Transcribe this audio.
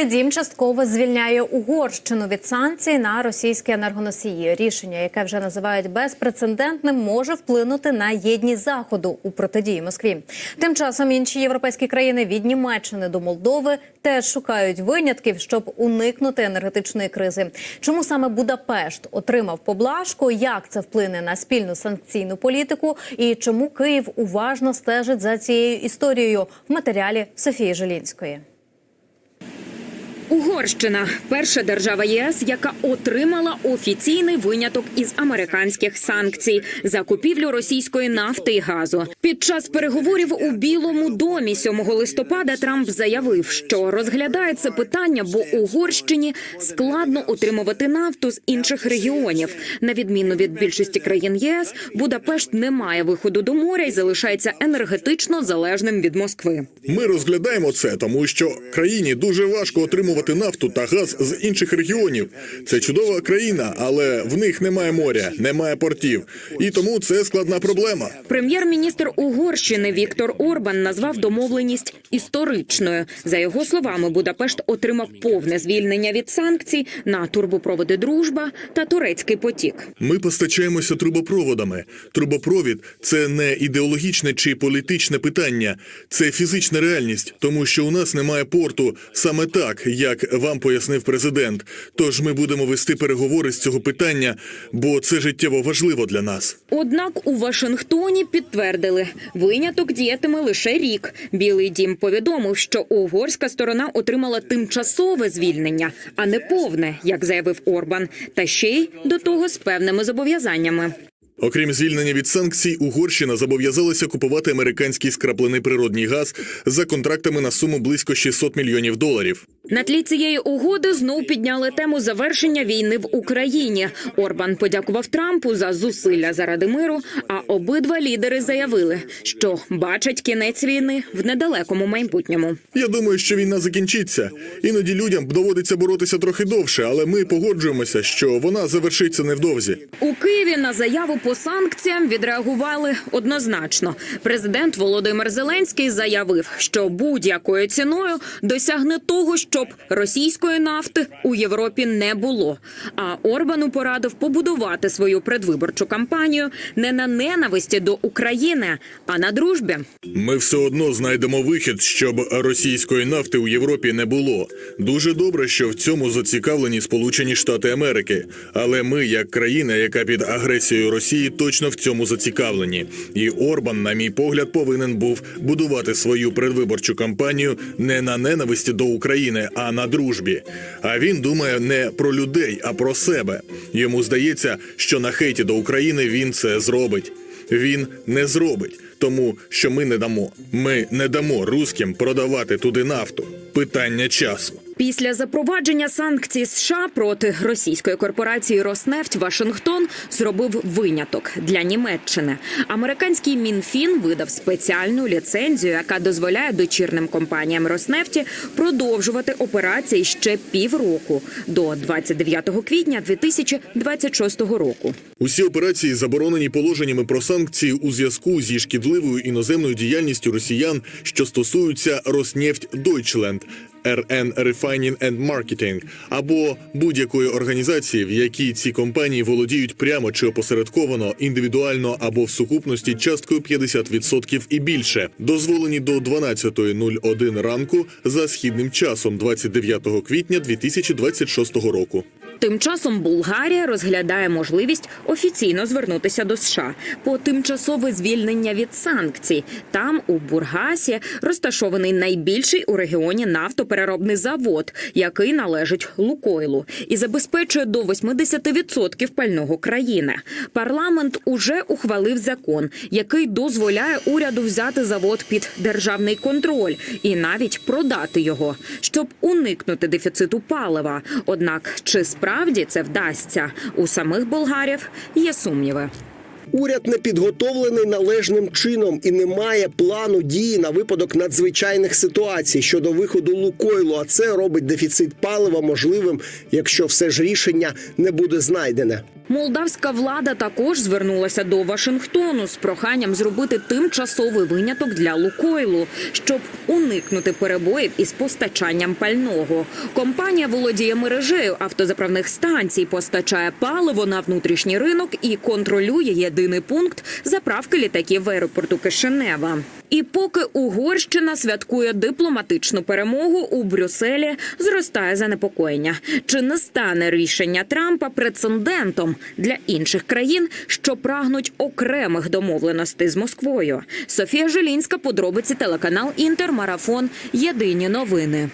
Білий дім частково звільняє Угорщину від санкцій на російські енергоносії. Рішення, яке вже називають безпрецедентним, може вплинути на єдність заходу у протидії Москві. Тим часом інші європейські країни від Німеччини до Молдови теж шукають винятків, щоб уникнути енергетичної кризи. Чому саме Будапешт отримав поблажку? Як це вплине на спільну санкційну політику? І чому Київ уважно стежить за цією історією в матеріалі Софії Желінської? Угорщина перша держава ЄС, яка отримала офіційний виняток із американських санкцій за купівлю російської нафти і газу. Під час переговорів у Білому домі 7 листопада Трамп заявив, що розглядає це питання, бо Угорщині складно отримувати нафту з інших регіонів. На відміну від більшості країн ЄС, Будапешт не має виходу до моря і залишається енергетично залежним від Москви. Ми розглядаємо це, тому що країні дуже важко отримувати нафту та газ з інших регіонів. Це чудова країна, але в них немає моря, немає портів, і тому це складна проблема. Прем'єр-міністр Угорщини Віктор Орбан назвав домовленість історичною. За його словами, Будапешт отримав повне звільнення від санкцій на турбопроводи Дружба та турецький потік. Ми постачаємося трубопроводами. Трубопровід це не ідеологічне чи політичне питання, це фізична реальність, тому що у нас немає порту саме так, як вам пояснив президент. Тож ми будемо вести переговори з цього питання, бо це життєво важливо для нас. Однак у Вашингтоні підтвердили, виняток діятиме лише рік. Білий дім повідомив, що угорська сторона отримала тимчасове звільнення, а не повне, як заявив Орбан, та ще й до того з певними зобов'язаннями. Окрім звільнення від санкцій, Угорщина зобов'язалася купувати американський скраплений природній газ за контрактами на суму близько 600 мільйонів доларів. На тлі цієї угоди знов підняли тему завершення війни в Україні. Орбан подякував Трампу за зусилля заради миру. А обидва лідери заявили, що бачать кінець війни в недалекому майбутньому. Я думаю, що війна закінчиться. Іноді людям доводиться боротися трохи довше, але ми погоджуємося, що вона завершиться невдовзі. У Києві на заяву по санкціям відреагували однозначно. Президент Володимир Зеленський заявив, що будь-якою ціною досягне того, щоб російської нафти у Європі не було. А Орбану порадив побудувати свою предвиборчу кампанію не на ненависті до України, а на дружбі. Ми все одно знайдемо вихід, щоб російської нафти у Європі не було. Дуже добре, що в цьому зацікавлені Сполучені Штати Америки. Але ми, як країна, яка під агресією Росії, точно в цьому зацікавлені. І Орбан, на мій погляд, повинен був будувати свою предвиборчу кампанію не на ненависті до України, а на дружбі. А він думає не про людей, а про себе. Йому здається, що на хейті до України він це зробить. Він не зробить, тому що ми не дамо. Ми не дамо руським продавати туди нафту. Питання часу. Після запровадження санкцій США проти російської корпорації Роснефть Вашингтон зробив виняток для Німеччини. Американський мінфін видав спеціальну ліцензію, яка дозволяє дочірним компаніям Роснефті продовжувати операції ще півроку до 29 квітня 2026 року. Усі операції заборонені положеннями про санкції у зв'язку зі шкідливою іноземною діяльністю росіян, що стосуються Роснефть Deutschland, RN Refining and Marketing або будь-якої організації, в якій ці компанії володіють прямо чи опосередковано, індивідуально або в сукупності часткою 50% і більше, дозволені до 12.01 ранку за східним часом 29 квітня 2026 року. Тим часом Болгарія розглядає можливість офіційно звернутися до США по тимчасове звільнення від санкцій. Там у Бургасі розташований найбільший у регіоні нафтопереробний завод, який належить Лукойлу, і забезпечує до 80% пального країни. Парламент уже ухвалив закон, який дозволяє уряду взяти завод під державний контроль і навіть продати його, щоб уникнути дефіциту палива. Однак чи справді це вдасться у самих болгарів є сумніви. Уряд не підготовлений належним чином і не має плану дії на випадок надзвичайних ситуацій щодо виходу Лукойлу. А це робить дефіцит палива можливим, якщо все ж рішення не буде знайдене. Молдавська влада також звернулася до Вашингтону з проханням зробити тимчасовий виняток для Лукойлу, щоб уникнути перебоїв із постачанням пального. Компанія володіє мережею автозаправних станцій, постачає паливо на внутрішній ринок і контролює єдиний пункт заправки літаків в аеропорту Кишинева. І поки Угорщина святкує дипломатичну перемогу у Брюсселі, зростає занепокоєння. Чи не стане рішення Трампа прецедентом для інших країн, що прагнуть окремих домовленостей з Москвою? Софія Жилінська, подробиці телеканал Інтермарафон. Єдині новини.